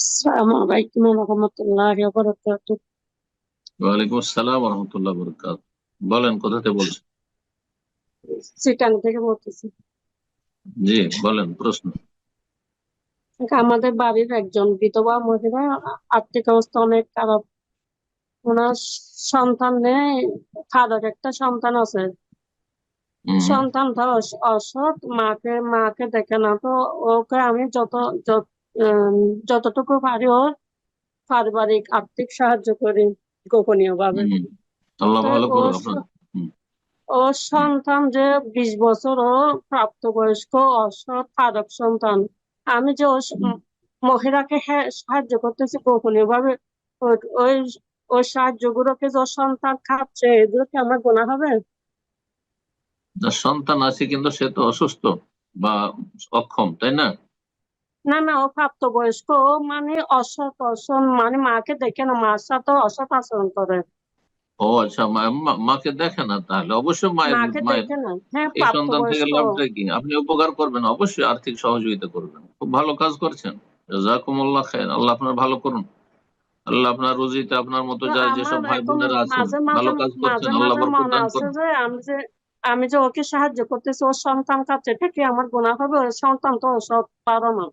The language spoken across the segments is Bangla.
আসসালামু আলাইকুম ওয়া রাহমাতুল্লাহি ওয়া বারাকাতুহু ওয়ালাইকুম আসসালাম রহমতুল্লাহ বরকাত বলেন কোথাতে বলছেন? চিটাং থেকে বলতেছি। জি বলেন প্রশ্ন। আমাদের বাড়ির একজন বিধবা মহিলা আর্থিক অবস্থা অনেক খারাপ। ওনার সন্তান নেই খারাপ একটা সন্তান আছে। সন্তানটা অস- অসৎ মাকে মাকে দেখে না তো ওকে আমি যত যত- যতটুকু পারি ওর পারিবারিক আর্থিক সাহায্য করি গোপনীয় ভাবে ও সন্তান যে বিশ বছর ও প্রাপ্তবয়স্ক অসৎ খারাপ সন্তান। আমি যে। মহিলাকে হ্যাঁ সাহায্য করতেছি গোপনীয় ভাবে ওই- ওই ওই সাহায্যগুলোকে যে সন্তান খাচ্ছে এগুলো কি আমার গোনা হবে? সন্তান আছে কিন্তু সে তো অসুস্থ বা অক্ষম তাই না? না না ও প্রাপ্তবয়স্ক। ও মানে অসৎ অসৎ মানে মাকে দেখে না মার সাথে অসৎ আচরণ করে। ও আচ্ছা মা- মা- মাকে দেখে না তাহলে? অবশ্যই মায়ের হ্যাঁ এই সন্তান থেকে লাভটা কি? আপনি উপকার করবেন অবশ্যই আর্থিক সহযোগিতা করবেন। খুব ভালো কাজ করছেন। জাজাকুমুল্লাহ খায়ের আল্লাহ আপনার ভালো করুন। আল্লাহ আপনার রুজিতে আপনার মতো যা যেসব ভাই বোনেরা আছেন ভালো কাজ করছেন আল্লাহ বরকত দান করুন। আমি যে ওকে সাহায্য করতেছি ওর সন্তান কাছে এটা কি আমার গুনাহ হবে ওর সন্তান তো সৎ পারো না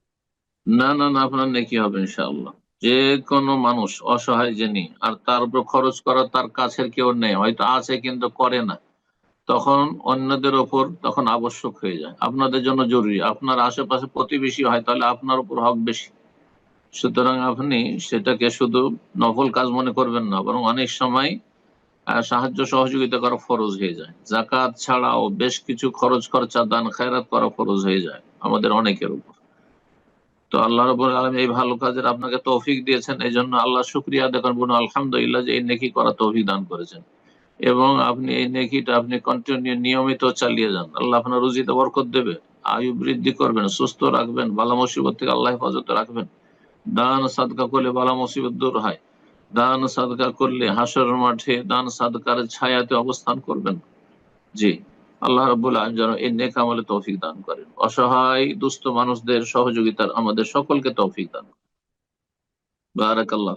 না না না, আপনার নেকি হবে ইনশাআল্লাহ। যে কোনো মানুষ, অসহায় যিনি, আর তার উপর খরচ করা তার কাছের কেউ নেই, হয়তো আছে কিন্তু করে না। তখন অন্যদের ওপর তখন আবশ্যক হয়ে যায়। আপনাদের জন্য জরুরি। আপনার আশেপাশে প্রতিবেশী হয়, তাহলে আপনার উপর হক বেশি। সুতরাং আপনি সেটাকে শুধু নকল কাজ মনে করবেন না, বরং অনেক সময় সাহায্য সহযোগিতা করা ফরজ হয়ে যায়। জাকাত ছাড়াও বেশ কিছু খরচ খরচা, দান, খায়রাত করা ফরজ হয়ে যায় আমাদের অনেকের উপর। তো আল্লাহ রবুল আলম এই ভালো কাজের আপনাকে তৌফিক দিয়েছেন, এই জন্য আল্লাহ শুক্রিয়া দেখেন বলুন, আলহামদুলিল্লাহ যে এই নেকি করা তৌফিক দান করেছেন। এবং আপনি এই নেকিটা আপনি কন্টিনিউ নিয়মিত চালিয়ে যান। আল্লাহ আপনার রুজিতে বরকত দেবে, আয়ু বৃদ্ধি করবেন, সুস্থ রাখবেন, বালা মুসিবত থেকে আল্লাহ হেফাজতে রাখবেন। দান, সাদকা করলে বালা মুসিবত দূর হয়। দান, সাদকা করলে হাসর মাঠে দান, সাদকার ছায়াতে অবস্থান করবেন। জি। আল্লাহ রাবুল আলম যেন এই নেক আমলে তৌফিক দান করেন। অসহায়, দুস্থ মানুষদের সহযোগিতার আমাদের সকলকে তৌফিক দান করেন। বারাকাল্লাহ